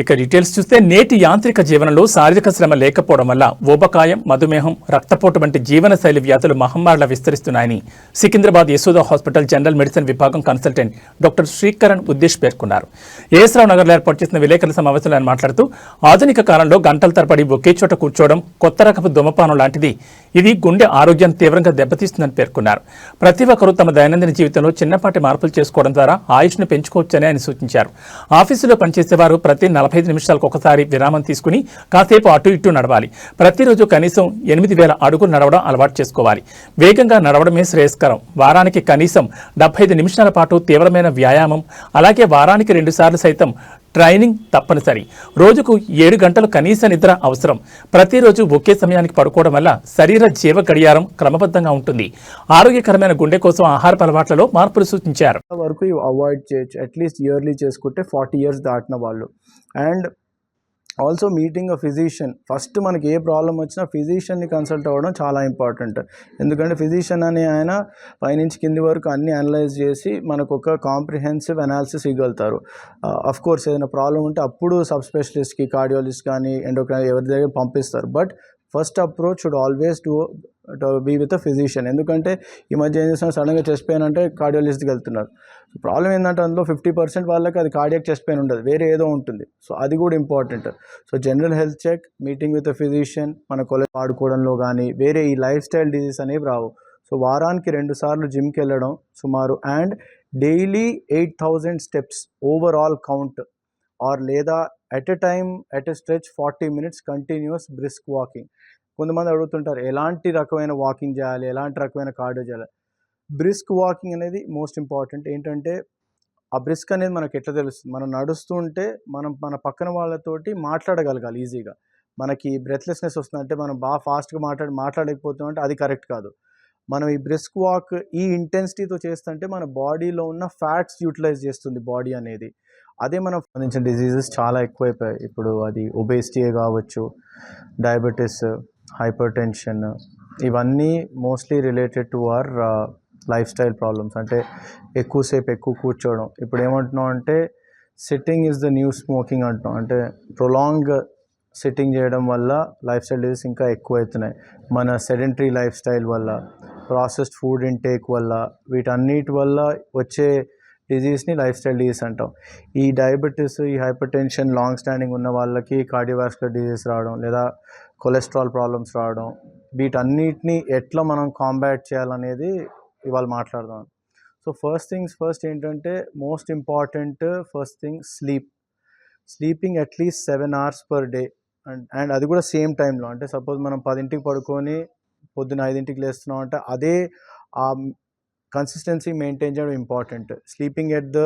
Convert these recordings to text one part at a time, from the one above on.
ఇక డీటెయిల్స్ చూస్తే నేటి యాంత్రిక జీవనంలో శారీరక శ్రమ లేకపోవడం వల్ల ఊబకాయం మధుమేహం రక్తపోటు వంటి జీవనశైలి వ్యాధులు మహమ్మారిలా విస్తరిస్తున్నాయని Secunderabad Yashoda hospital general medicine విభాగం కన్సల్టెంట్ డాక్టర్ శ్రీకరణ్ ఉద్దేశ్ పేర్కొన్నారు. ఏసరావు నగర్లో ఏర్పాటు చేసిన విలేకరుల సమావేశంలో ఆయన మాట్లాడుతూ ఆధునిక కాలంలో గంటల తరబడి ఒకే చోట కూర్చోవడం కొత్త రకపు దుమపానం లాంటిది ఇది గుండె ఆరోగ్యాన్ని తీవ్రంగా దెబ్బతీస్తుందని పేర్కొన్నారు. ప్రతి ఒక్కరూ తమ దైనందిన జీవితంలో చిన్నపాటి మార్పులు చేసుకోవడం ద్వారా ఆయుష్ను పెంచుకోవచ్చని ఆయన సూచించారు. ఆఫీసులో పనిచేసేవారు ప్రతి నలభై ఐదు నిమిషాలకు ఒకసారి విరామం తీసుకుని కాసేపు అటు ఇటు నడవాలి. ప్రతిరోజు కనీసం ఎనిమిది వేల అడుగులు నడవడం అలవాటు చేసుకోవాలి. వేగంగా నడవడమే శ్రేయస్కరం. వారానికి కనీసం డెబ్బై ఐదు నిమిషాల పాటు తీవ్రమైన వ్యాయామం అలాగే వారానికి రెండుసార్లు సైతం ట్రైనింగ్ తప్పనిసరి. రోజుకు ఏడు గంటలు కనీస నిద్ర అవసరం. ప్రతిరోజు ఒకే సమయానికి పడుకోవడం వల్ల శరీర జీవ గడియారం క్రమబద్ధంగా ఉంటుంది. ఆరోగ్యకరమైన గుండె కోసం ఆహారపు అలవాట్లలో మార్పులు సూచించారు. వరకు అవాయిడ్ చేయొచ్చు అట్లీస్ట్ ఇయర్లీ చేసుకుంటే ఫార్టీ ఇయర్స్ దాటిన వాళ్ళు. And also meeting a physician first మనకి ఏ ప్రాబ్లం వచ్చినా ఫిజిషియన్ని కన్సల్ట్ అవ్వడం చాలా ఇంపార్టెంట్ ఎందుకంటే ఫిజిషియన్ అని ఆయన పైనుంచి కింది వరకు అన్ని అనలైజ్ చేసి మనకు ఒక కాంప్రిహెన్సివ్ అనాలిసిస్ ఇవ్వగలుగుతారు. Uh, అఫ్ కోర్స్ ఏదైనా ప్రాబ్లం ఉంటే అప్పుడు సబ్ స్పెషలిస్ట్కి కార్డియాలజిస్ట్ కానీ ఎండోక్రైన్ ఎవరి దగ్గర పంపిస్తారు. But first approach should always do be with a physician ఎందుకంటే ఈ మధ్య ఏం చేస్తున్నారు? సడన్గా చెస్ట్ పెయిన్ అంటే కార్డియాలజిస్ట్కి వెళ్తున్నారు. ప్రాబ్లం ఏంటంటే అందులో ఫిఫ్టీ పర్సెంట్ వాళ్ళకి అది కార్డియాక్ చెస్ట్ పెయిన్ ఉండదు. వేరే ఏదో ఉంటుంది. సో అది కూడా important so general health check meeting with a physician మన కొలె ఆడుకోవడంలో కానీ వేరే ఈ లైఫ్ స్టైల్ డిజీస్ అనేవి రావు. సో వారానికి రెండు సార్లు జిమ్కి వెళ్ళడం సుమారు and daily eight thousand steps overall count or లేదా at a time at a stretch forty minutes continuous brisk walking కొంతమంది అడుగుతుంటారు ఎలాంటి రకమైన వాకింగ్ చేయాలి ఎలాంటి రకమైన కార్డియో చేయాలి. బ్రిస్క్ వాకింగ్ అనేది మోస్ట్ ఇంపార్టెంట్. ఏంటంటే ఆ బ్రిస్క్ అనేది మనకి ఎట్లా తెలుస్తుంది? మనం నడుస్తుంటే మనం మన పక్కన వాళ్ళతోటి మాట్లాడగలగాలి ఈజీగా. మనకి బ్రెత్లెస్నెస్ వస్తుందంటే మనం బాగా ఫాస్ట్గా మాట్లాడి మాట్లాడకపోతాం అంటే అది కరెక్ట్ కాదు. మనం ఈ బ్రిస్క్ వాక్ ఈ ఇంటెన్సిటీతో చేస్తుంటే మన బాడీలో ఉన్న ఫ్యాట్స్ యూటిలైజ్ చేస్తుంది బాడీ అనేది. అదే మనం సంబంధించిన డిసీజెస్ చాలా ఎక్కువైపోయాయి. ఇప్పుడు అది ఒబేసిటీ కావచ్చు డయాబెటీస్ హైపర్ టెన్షన్ ఇవన్నీ mostly related to our lifestyle problems. అంటే ఎక్కువసేపు ఎక్కువ కూర్చోవడం. ఇప్పుడు ఏమంటున్నాం అంటే sitting is the new smoking అంటున్నాం. అంటే ప్రొలాంగ్ సిట్టింగ్ చేయడం వల్ల లైఫ్ స్టైల్ డిజీస్ ఇంకా ఎక్కువ అవుతున్నాయి మన సెడెంటరీ లైఫ్ స్టైల్ వల్ల ప్రాసెస్డ్ ఫుడ్ ఇంటేక్ వల్ల వీటన్నిటి వల్ల వచ్చే డిజీస్ని లైఫ్ స్టైల్ డిజీస్ అంటాం. ఈ డయాబెటీస్ ఈ హైపర్ టెన్షన్ లాంగ్ స్టాండింగ్ ఉన్న వాళ్ళకి కార్డియోవాస్కులర్ డిజీస్ రావడం లేదా కొలెస్ట్రాల్ ప్రాబ్లమ్స్ రావడం వీటన్నిటిని ఎట్లా మనం కాంబాట్ చేయాలనేది ఇవాళ మాట్లాడదాం. సో ఫస్ట్ థింగ్స్ ఫస్ట్ ఏంటంటే most important first thing sleep sleeping at least seven hours per day and and అది కూడా సేమ్ టైంలో అంటే సపోజ్ మనం పదింటికి పడుకొని పొద్దున్న ఐదింటికి లేస్తున్నాం అంటే అదే ఆ కన్సిస్టెన్సీ మెయింటైన్ చేయడం important sleeping at the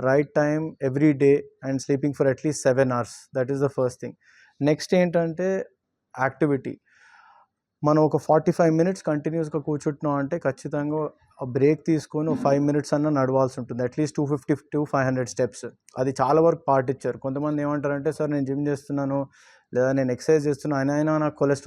right time every day and sleeping for at least seven hours that is the first thing next ఏంటంటే యాక్టివిటీ మనం ఒక ఫార్టీ ఫైవ్ మినిట్స్ కంటిన్యూస్గా కూర్చుంటున్నాం అంటే ఖచ్చితంగా బ్రేక్ తీసుకొని ఫైవ్ మినిట్స్ అన్న నడవాల్సి ఉంటుంది. At least two fifty to five hundred steps అది చాలా వరకు పాటించారు. కొంతమంది ఏమంటారంటే సార్ నేను జిమ్ చేస్తున్నాను లేదా నేను ఎక్సర్సైజ్ చేస్తున్నాను అయినా అయినా నాకు కొలెస్ట్రాల్